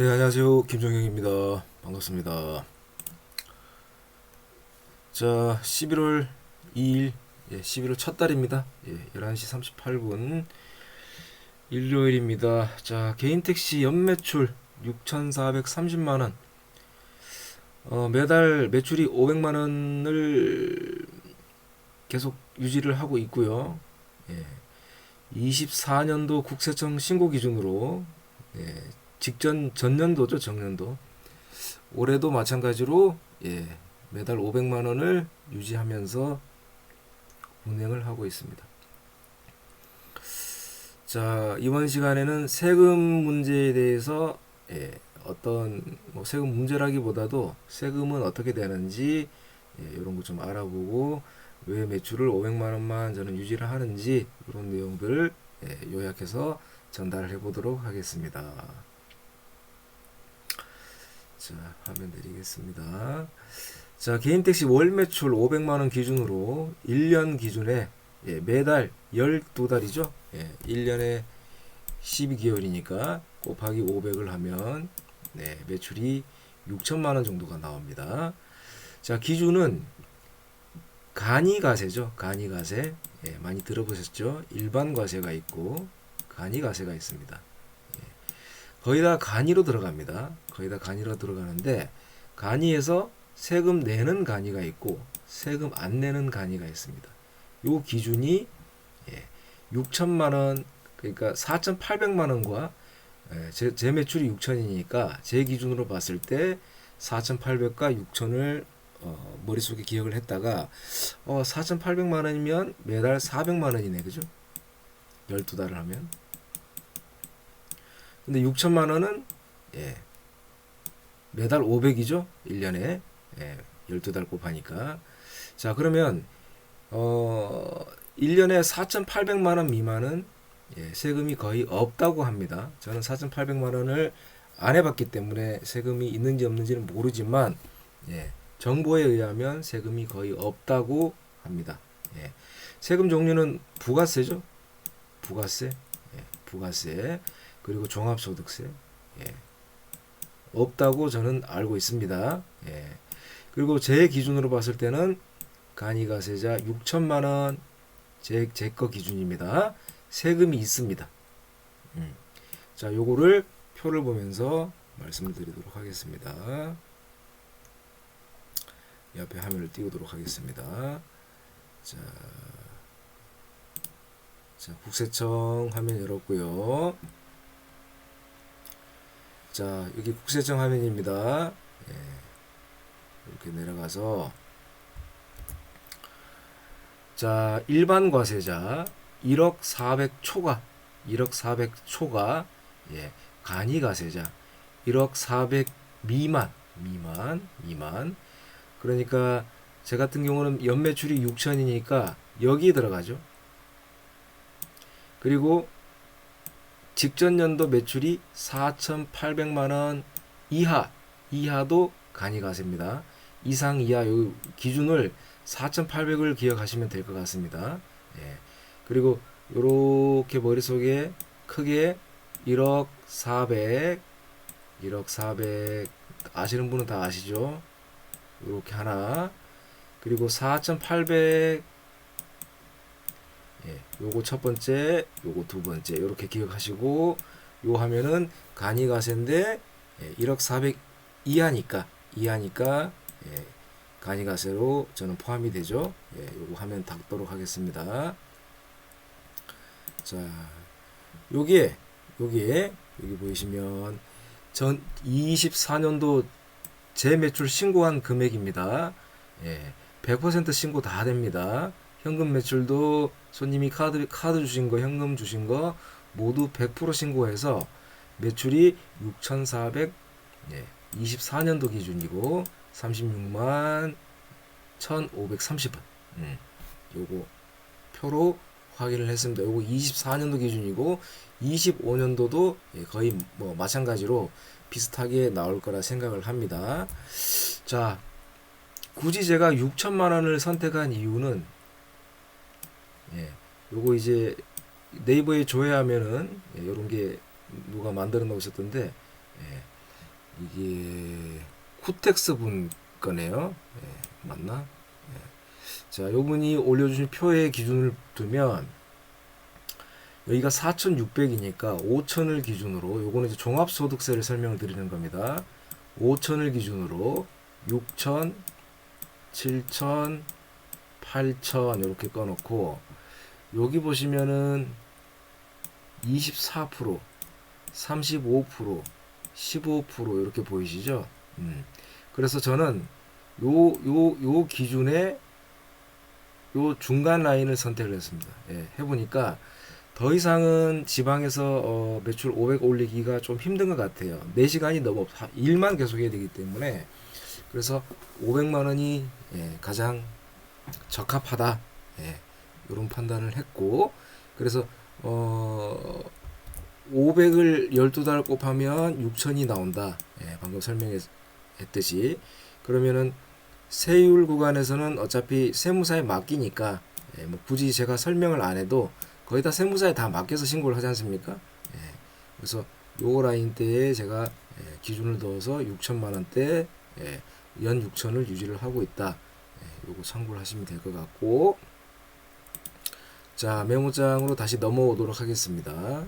네, 안녕하세요. 김종영입니다. 반갑습니다. 자, 11월 2일, 예, 11월 첫 달입니다. 예, 11시 38분, 일요일입니다. 자, 개인 택시 연매출 6,430만원. 어, 매달 매출이 500만원을 계속 유지를 하고 있고요. 예, 24년도 국세청 신고 기준으로 예, 직전 전년도죠 전년도 올해도 마찬가지로 예, 매달 500만 원을 유지하면서 운행을 하고 있습니다. 자 이번 시간에는 세금 문제에 대해서 예, 어떤 뭐 세금 문제라기보다도 세금은 어떻게 되는지 예, 이런 거 좀 알아보고 왜 매출을 500만 원만 저는 유지를 하는지 이런 내용들을 예, 요약해서 전달해 보도록 하겠습니다. 자, 화면 드리겠습니다. 자, 개인 택시 월 매출 500만 원 기준으로 1년 기준에 예, 매달 12달이죠. 예, 1년에 12개월이니까 곱하기 500을 하면 네, 매출이 6천만 원 정도가 나옵니다. 자, 기준은 간이가세죠. 간이가세. 예, 많이 들어보셨죠? 일반 과세가 있고 간이가세가 있습니다. 거의 다 간이로 들어갑니다. 거의 다 간이로 들어가는데 간이에서 세금 내는 간이가 있고 세금 안 내는 간이가 있습니다. 요 기준이 예, 6천만 원 그러니까 4,800만 원과 예, 제, 제 매출이 6천이니까 제 기준으로 봤을 때 4,800과 6천을 어, 머릿속에 기억을 했다가 어, 4,800만 원이면 매달 400만 원이네. 그죠? 12달을 하면 근데 6천만 원은 예. 매달 500이죠. 1년에. 예. 12달 곱하니까. 자, 그러면 어 1년에 4,800만 원 미만은 예, 세금이 거의 없다고 합니다. 저는 4,800만 원을 안 해봤기 때문에 세금이 있는지 없는지는 모르지만 예, 정보에 의하면 세금이 거의 없다고 합니다. 예, 세금 종류는 부가세죠. 부가세, 예, 부가세. 그리고 종합소득세 예. 없다고 저는 알고 있습니다. 예. 그리고 제 기준으로 봤을 때는 간이가세자 6천만 원 제 제 거 기준입니다. 세금이 있습니다. 음. 자, 요거를 표를 보면서 말씀을 드리도록 하겠습니다. 옆에 화면을 띄우도록 하겠습니다. 자, 자 국세청 화면 열었고요. 자, 여기 국세청 화면입니다. 예, 이렇게 내려가서 자, 일반 과세자 1억 400 초과 1억 400 초과 예, 간이 과세자 1억 400 미만 미만 미만 그러니까 제 같은 경우는 연매출이 6천이니까 여기 들어가죠. 그리고 직전 연도 매출이 4,800만 원 이하 이하도 간이가세입니다. 이상 이하 요 기준을 4,800을 기억하시면 될 것 같습니다. 예. 그리고 요렇게 머릿속에 크게 1억 400 1억 400 아시는 분은 다 아시죠? 요렇게 하나 그리고 4,800 예, 요거 첫 번째, 요거 두 번째 이렇게 기억하시고 요 하면은 간이 가세인데 예, 1억 400 이하니까 이하니까 예, 간이 가세로 저는 포함이 되죠. 예, 요거 하면 닦도록 하겠습니다. 자, 요게 요게 여기 보이시면 전 24년도 재 매출 신고한 금액입니다. 예, 100% 신고 다 됩니다. 현금 매출도 손님이 카드 카드 주신 거, 현금 주신 거 모두 100% 신고해서 매출이 6,400 예, 24년도 기준이고 36만 1,530원. 음, 요거 표로 확인을 했습니다. 요거 24년도 기준이고 25년도도 예, 거의 뭐 마찬가지로 비슷하게 나올 거라 생각을 합니다. 자, 굳이 제가 6천만 원을 선택한 이유는 예, 요거 이제 네이버에 조회하면은 예, 요런 게 누가 만들어 놓으셨던데 예, 이게 쿠텍스 분 거네요. 예, 맞나? 예. 자, 요 분이 올려주신 표의 기준을 두면 여기가 4,600이니까 5,000을 기준으로 요거는 이제 종합소득세를 설명을 드리는 겁니다. 5,000을 기준으로 6,000, 7,000, 8,000 이렇게 꺼놓고 여기 보시면은 24%, 35%, 15% 이렇게 보이시죠? 음. 그래서 저는 요 요 요 기준에 요 중간 라인을 선택을 했습니다. 예, 해보니까 더 이상은 지방에서 어, 매출 500 올리기가 좀 힘든 것 같아요. 4시간이 너무 없, 일만 계속 해야 되기 때문에 그래서 500만 원이 예, 가장 적합하다. 예, 이런 판단을 했고 그래서 어 500을 12달 곱하면 6천이 나온다. 예, 방금 설명했듯이 그러면은 세율 구간에서는 어차피 세무사에 맡기니까 예, 뭐 굳이 제가 설명을 안 해도 거의 다 세무사에 다 맡겨서 신고를 하지 않습니까? 예, 그래서 요 라인 때에 제가 예, 기준을 넣어서 6천만 원대 예, 연 6천을 유지를 하고 있다. 예, 요거 참고를 하시면 될 것 같고 자 메모장으로 다시 넘어오도록 하겠습니다.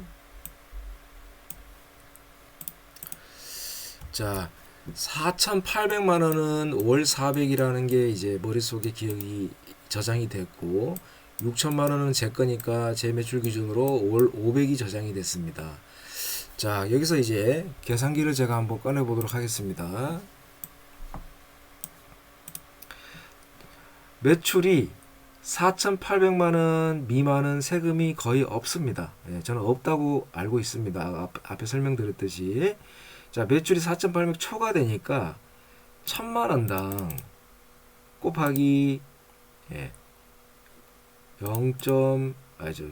자 4,800만 원은 월 400이라는 게 이제 머릿속에 기억이 저장이 됐고 6천만 원은 제 거니까 제 매출 기준으로 월 500이 저장이 됐습니다. 자, 여기서 이제 계산기를 제가 한번 꺼내 보도록 하겠습니다. 매출이 4,800만 원 미만은 세금이 거의 없습니다. 예, 저는 없다고 알고 있습니다. 앞, 앞에 설명드렸듯이. 자, 매출이 4,800 초과되니까 1,000만 원당 곱하기 예, 0. 아죠,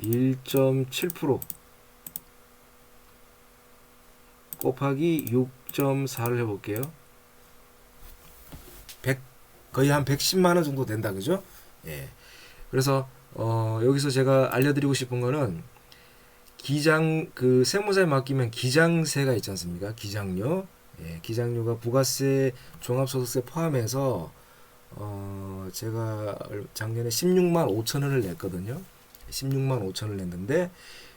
저1.7% 곱하기 6.4를 해볼게요. 100 거의 한 110만 원 정도 된다, 그죠? 예. 그래서 어, 여기서 제가 알려드리고 싶은 거는 기장 그 세무사에 맡기면 기장세가 있지 않습니까? 기장료. 예, 기장료가 부가세, 종합소득세 포함해서 어, 제가 작년에 16만 5천 원을 냈거든요. 16만 5천 을 냈는데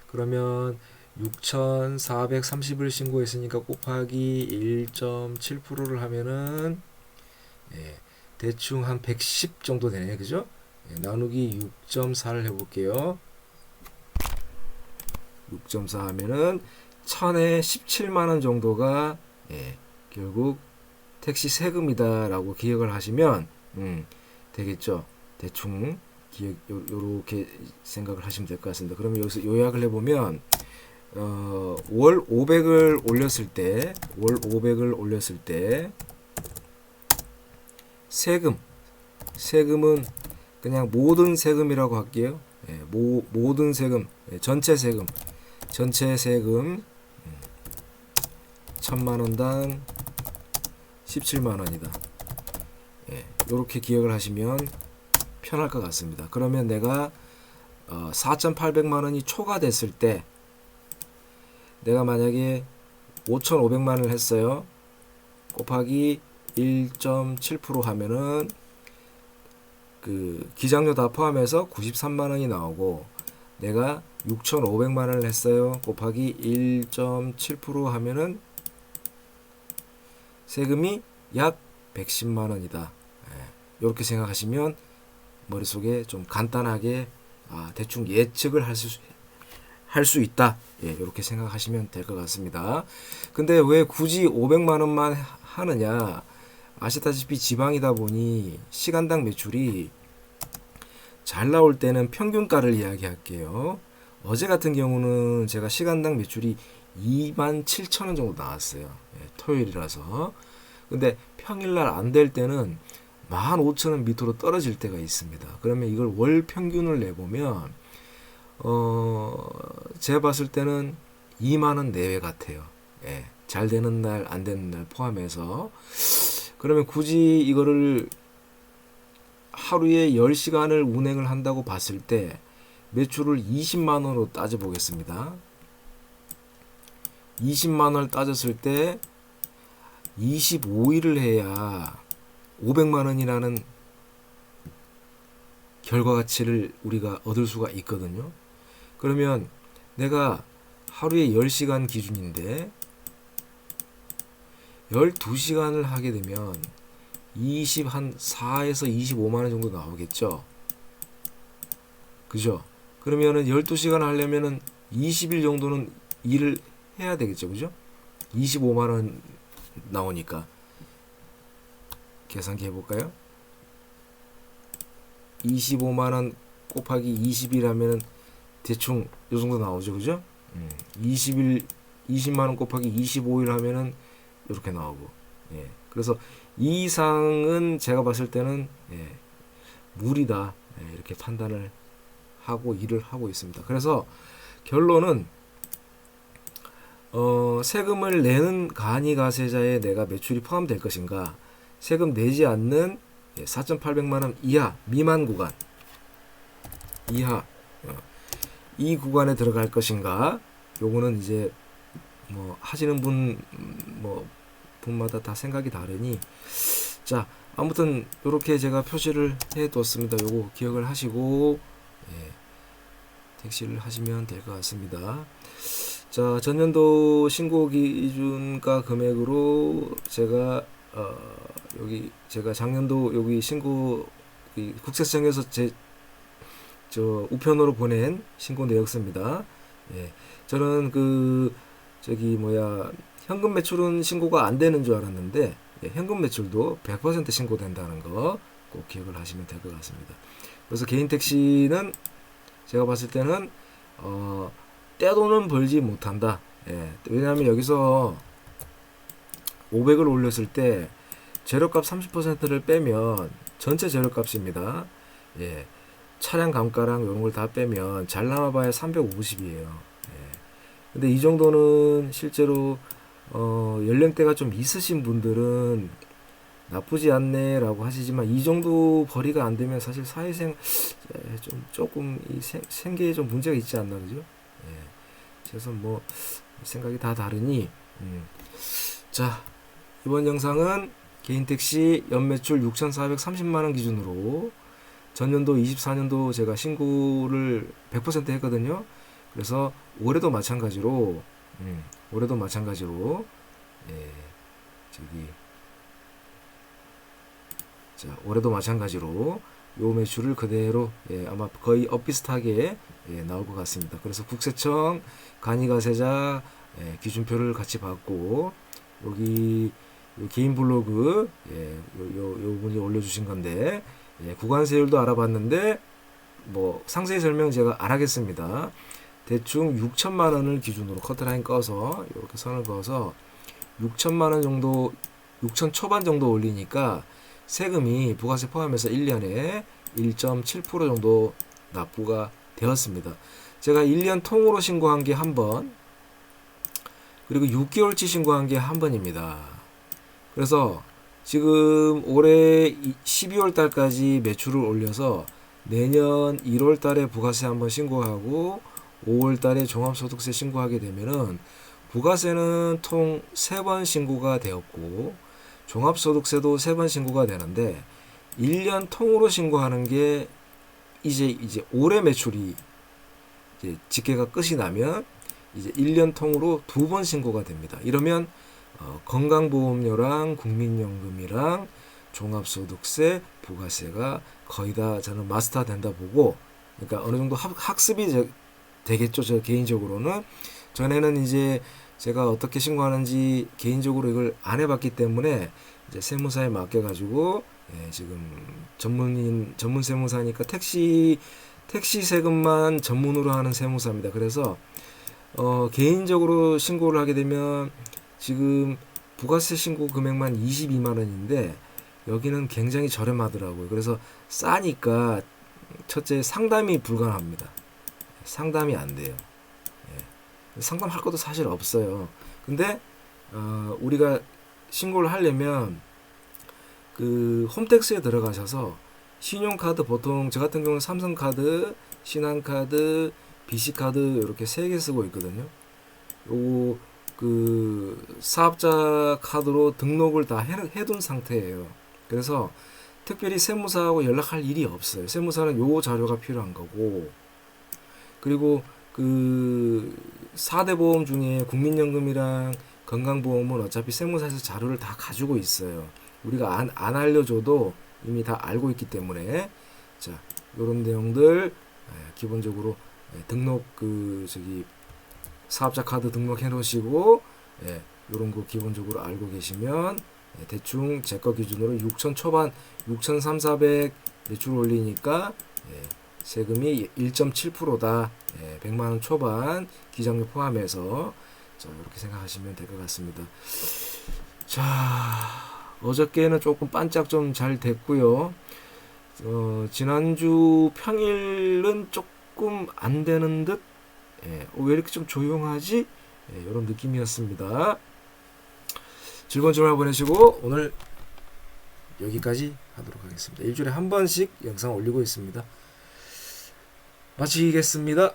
그러면 6,430을 신고했으니까 곱하기 1.7%를 하면은 예, 대충 한 110 정도 되네. 그죠? 예, 나누기 6.4를 해 볼게요. 6.4 하면은 천에 17만 원 정도가 예, 결국 택시 세금이다라고 기억을 하시면 음, 되겠죠. 대충 기억 요, 요렇게 생각을 하시면 될 것 같습니다. 그러면 여기서 요약을 해보면 어, 월 500을 올렸을 때, 월 500을 올렸을 때 세금, 세금은 그냥 모든 세금이라고 할게요. 예, 모, 모든 세금, 예, 전체 세금, 전체 세금 음, 천만 원당 17만 원이다. 예, 이렇게 기억을 하시면 편할 것 같습니다. 그러면 내가 어, 4,800만 원이 초과됐을 때 내가 만약에 5,500만 원을 했어요. 곱하기 1.7% 하면은 그 기장료 다 포함해서 93만 원이 나오고 내가 6,500만 원을 했어요. 곱하기 1.7% 하면은 세금이 약 110만 원이다. 이렇게 생각하시면 머릿속에 좀 간단하게 아, 대충 예측을 할 수 할 수 있다. 예, 이렇게 생각하시면 될 것 같습니다. 근데 왜 굳이 500만 원만 하느냐? 아시다시피 지방이다 보니 시간당 매출이 잘 나올 때는 평균가를 이야기할게요. 어제 같은 경우는 제가 시간당 매출이 2만 7천 원 정도 나왔어요. 예, 토요일이라서. 근데 평일날 안 될 때는 15,000원 밑으로 떨어질 때가 있습니다. 그러면 이걸 월 평균을 내보면 어, 제가 봤을 때는 2만 원 내외 같아요. 예. 잘 되는 날, 안 되는 날 포함해서. 그러면 굳이 이거를 하루에 10시간을 운행을 한다고 봤을 때 매출을 20만 원으로 따져 보겠습니다. 20만 원을 따졌을 때 25일을 해야 500만 원이라는 결과 가치를 우리가 얻을 수가 있거든요. 그러면 내가 하루에 10시간 기준인데 12시간을 하게 되면 20 한 4에서 25만 원 정도 나오겠죠. 그죠? 그러면은 12시간 하려면은 20일 정도는 일을 해야 되겠죠. 그죠? 25만 원 나오니까 계산기 해 볼까요? 25만 원 곱하기 20일 하면은 대충 요 정도 나오죠. 그죠? 음, 20일 20만 원 곱하기 25일 하면은 이렇게 나오고. 예. 그래서 이 이상은 제가 봤을 때는 예, 무리다. 예, 이렇게 판단을 하고 일을 하고 있습니다. 그래서 결론은 어, 세금을 내는 간이 가세자에 내가 매출이 포함될 것인가? 세금 내지 않는 예, 4,800만 원 이하 미만 구간 이하 어, 이 구간에 들어갈 것인가? 요거는 이제 뭐 하시는 분 뭐 분마다 다 생각이 다르니 자 아무튼 이렇게 제가 표시를 해뒀습니다. 요거 기억을 하시고 예, 택시를 하시면 될 것 같습니다. 자 전년도 신고 기준가 금액으로 제가 어, 여기 제가 작년도 여기 신고 이 국세청에서 제 저 우편으로 보낸 신고 내역서입니다. 예, 저는 그 저기 뭐야 현금 매출은 신고가 안 되는 줄 알았는데 예, 현금 매출도 100% 신고된다는 거 꼭 기억을 하시면 될 것 같습니다. 그래서 개인 택시는 제가 봤을 때는 어, 떼돈은 벌지 못한다. 예, 왜냐하면 여기서 500을 올렸을 때 재료값 30%를 빼면 전체 재료값입니다. 예, 차량 감가랑 이런 걸 다 빼면 잘 남아봐야 350이에요. 예. 근데 이 정도는 실제로 어, 연령대가 좀 있으신 분들은 나쁘지 않네라고 하시지만 이 정도 벌이가 안 되면 사실 사회생 에, 좀 조금 이 생, 생계에 좀 문제가 있지 않나 그죠? 예. 그래서 뭐 생각이 다 다르니 음. 자 이번 영상은 개인 택시 연매출 6,430만 원 기준으로 전년도 24년도 제가 신고를 100% 했거든요. 그래서 올해도 마찬가지로 음, 올해도 마찬가지로 예, 저기 자 올해도 마찬가지로 요 매출을 그대로 예, 아마 거의 엇비슷하게 예, 나올 것 같습니다. 그래서 국세청 간이가세자 예, 기준표를 같이 받고 여기 요 개인 블로그 예, 요, 요, 요 분이 올려주신 건데 예, 구간세율도 알아봤는데 뭐 상세히 설명 제가 안 하겠습니다. 대충 6천만 원을 기준으로 커트라인 꺼서 이렇게 선을 그어서 6천만 원 정도 6천 초반 정도 올리니까 세금이 부가세 포함해서 1년에 1.7% 정도 납부가 되었습니다. 제가 1년 통으로 신고한 게 한 번, 그리고 6개월치 신고한 게 한 번입니다. 그래서 지금 올해 12월 달까지 매출을 올려서 내년 1월 달에 부가세 한번 신고하고 5월 달에 종합소득세 신고하게 되면은 부가세는 통 세 번 신고가 되었고 종합소득세도 세 번 신고가 되는데 1년 통으로 신고하는 게 이제 이제 올해 매출이 이제 집계가 끝이 나면 이제 1년 통으로 두 번 신고가 됩니다. 이러면 어, 건강보험료랑 국민연금이랑 종합소득세, 부가세가 거의 다 저는 마스터 된다 보고 그러니까 어느 정도 학, 학습이 제- 되겠죠. 저 개인적으로는 전에는 이제 제가 어떻게 신고하는지 개인적으로 이걸 안 해봤기 때문에 이제 세무사에 맡겨가지고 예, 지금 전문인 전문 세무사니까 택시 택시 세금만 전문으로 하는 세무사입니다. 그래서 어, 개인적으로 신고를 하게 되면 지금 부가세 신고 금액만 22만 원인데 여기는 굉장히 저렴하더라고요. 그래서 싸니까 첫째 상담이 불가능합니다. 상담이 안 돼요. 예. 상담할 것도 사실 없어요. 근데 어, 우리가 신고를 하려면 그 홈택스에 들어가셔서 신용카드 보통 저 같은 경우는 삼성카드, 신한카드, BC카드 이렇게 세 개 쓰고 있거든요. 요거 그 사업자 카드로 등록을 다 해, 해둔 상태예요. 그래서 특별히 세무사하고 연락할 일이 없어요. 세무사는 요 자료가 필요한 거고 그리고 그 4대 보험 중에 국민연금이랑 건강보험은 어차피 세무사에서 자료를 다 가지고 있어요. 우리가 안, 안 알려줘도 이미 다 알고 있기 때문에 자 이런 내용들 예, 기본적으로 예, 등록 그 저기 사업자 카드 등록해 놓으시고 예, 이런 거 기본적으로 알고 계시면 예, 대충 제 거 기준으로 6천 초반 6,300 매출 올리니까 예, 세금이 1.7%다. 예, 100만 원 초반 기장료 포함해서 자, 이렇게 생각하시면 될 것 같습니다. 자, 어저께는 조금 반짝 좀 잘 됐고요. 어, 지난주 평일은 조금 안 되는 듯, 예, 어, 왜 이렇게 좀 조용하지? 예, 이런 느낌이었습니다. 즐거운 주말 보내시고 오늘 여기까지 하도록 하겠습니다. 일주일에 한 번씩 영상 올리고 있습니다. 마치겠습니다.